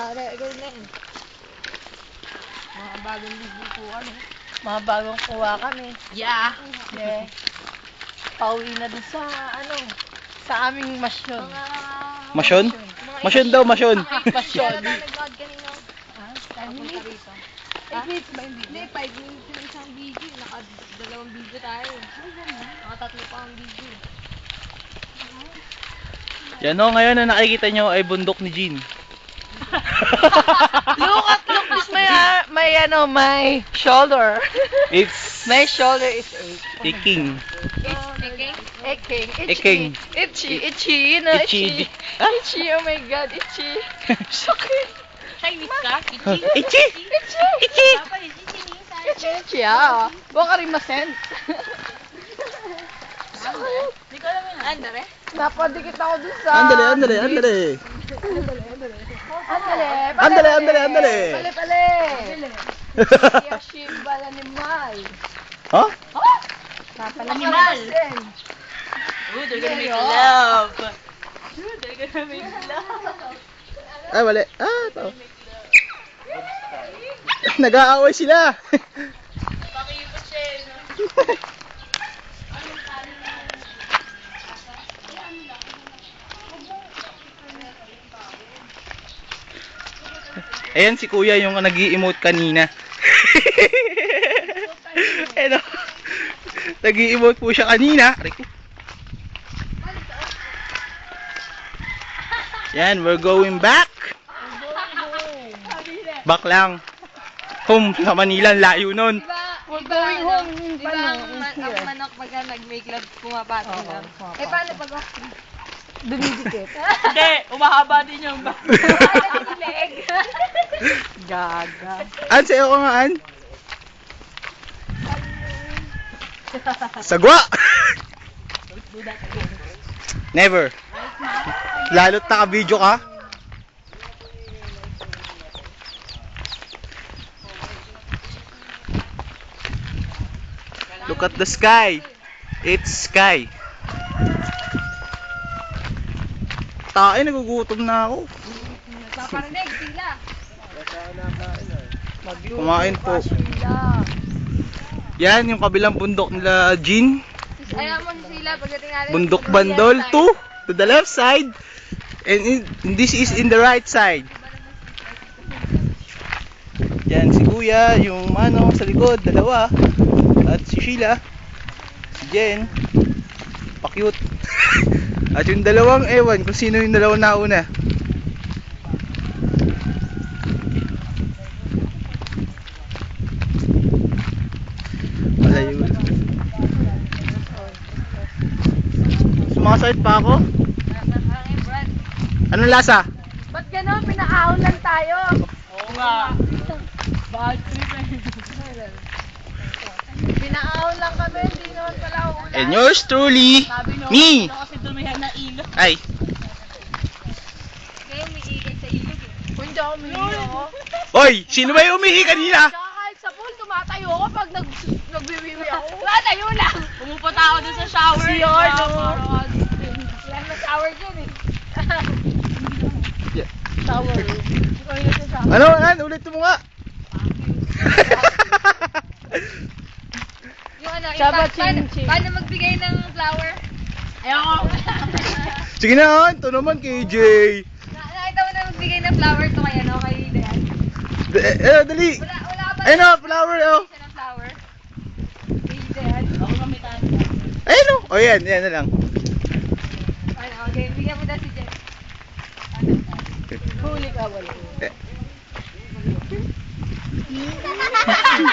Pare, ikaw na yun. Mga bagong ligo po kami. Mga bagong kuha kami. Yeah. Yeah. Pauwi na dun sa, ano, sa aming masyon. Masyon? Masyon daw, masyon. Masyon. nag-load kanina. Ah, Papunta minutes. rito. Five minutes ba yung video? Hindi, 5 minutes yung isang video. Naka-dalawang video tayo. Naka-tatlo pa ang video. Yan o, ngayon na nakikita nyo ay bundok ni Jean. look at, look this my, uh, my, ano, my shoulder. It's my shoulder is iking. Okay? Aching. Aching. Itchy. Itchy. You know, Itchy. itchy. Itchy. Oh my god, itchy. Sakit. Chinese ka? Ichi! Itchy. Ichi! Itchy. Itchy, ah. Baka rin masen. Hindi ko alam yun. Andare? Napadikit ako dun sa... Andale, andale, andale. Andale. Andale, andale, andale. Pale, pale. Yashib bala ni Mai. Ha? Animal. Ooh, they're gonna make love. Ooh, they're gonna make love. Ay, mali. Ah, ito. Nag-aaway sila. Pakipot siya eh, no? Ayan si kuya yung nag emote kanina. Ano? nag emote po siya kanina. Yan, we're going back. Back lang. Home sa Manila, layo nun. Diba, We're diba, going ano, home, Diba paano, ang, man- ang manok pagka nag-make love, pumapatong lang. Eh, paano pag Dumidikit. Hindi, umahaba din yung ba? leg. Gaga. An, sa'yo ko nga, An. Sagwa! Never. Lalo't naka-video ka. Look at the sky. It's sky. Tae, nagugutom na ako. Paparinig sila. Kumain po. Yan, yung kabilang bundok nila Jean. Ayaw mo si sila pagdating natin. Bundok Bandol 2 to the left side. And in, this is in the right side. Yan, si Kuya, yung ano sa likod, dalawa. At si Sheila, si Jen, pa-cute. At yung dalawang ewan, kung sino yung dalawang nauna. Malayo. Sumakasakit pa ako? Anong lasa? Ba't gano'n? Pinaahon lang tayo. Oo nga. Bad trip eh. Pinaahon lang kami. And yours truly, me. Ay, Kayo may ikay sa ilog eh. Kung hindi ako umihiyo. Oy, sino ba yung umihi kanina? Kahit sa pool, tumatayo ako pag nag nagwiwiwi ako. Tumatayo lang. Pumupunta ako dun sa shower. Si diba? Parang- Wala na shower dyan eh. Yeah. Shower. Ano, an, ulit mo nga. Chaba ching ching. paano magbigay ng flower? Ayoko. Sige na, ito naman KJ. na, nakita mo na magbigay ng flower to kay ano, kay Dayan? D- eh, eh, dali. Wala, wala pa Ayun o, flower, oh. siya ng flower. Kay Dayan? Ako kamitan. Ayun o. O yan, yan na lang. Ano, okay, bigyan mo daw si Jen. Huli ka wala. Eh.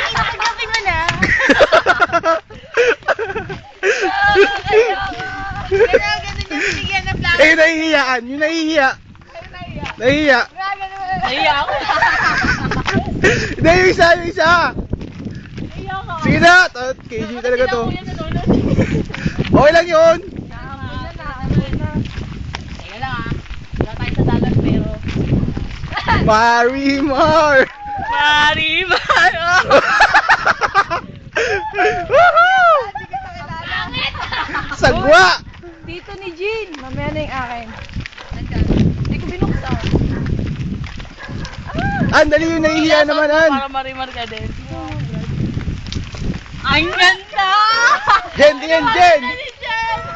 Nakagapin mo na. Pero ganun yung binigyan ng flower. eh, nahihiyaan. Yung nahihiya. Nahihiya. Naiya ako. Hindi, yung isa, yung isa. Sige na. KJ talaga to. Okay lang yun. Teka lang ah. Wala tayo sa dagat pero... Marimar. Marimar! Woohoo! Langit! Sagwa. Dito ni Jean. Mamaya na yung akin. Hindi ko binuksan. An, dali yung nahihiya naman, An. Para marimar ka din. Ang ganda! Jen, tingin, Jen.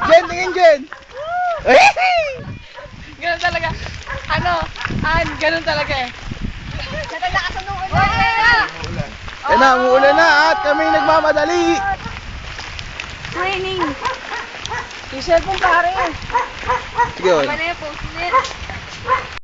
Jen, tingin, Jen. Ganun talaga. Ano? An, ganun talaga eh. Natalakas ang ulan. Yan na, umuulan na at kami nagmamadali. Training. Yung cellphone pare. Sige, oy. Ano yung post-it?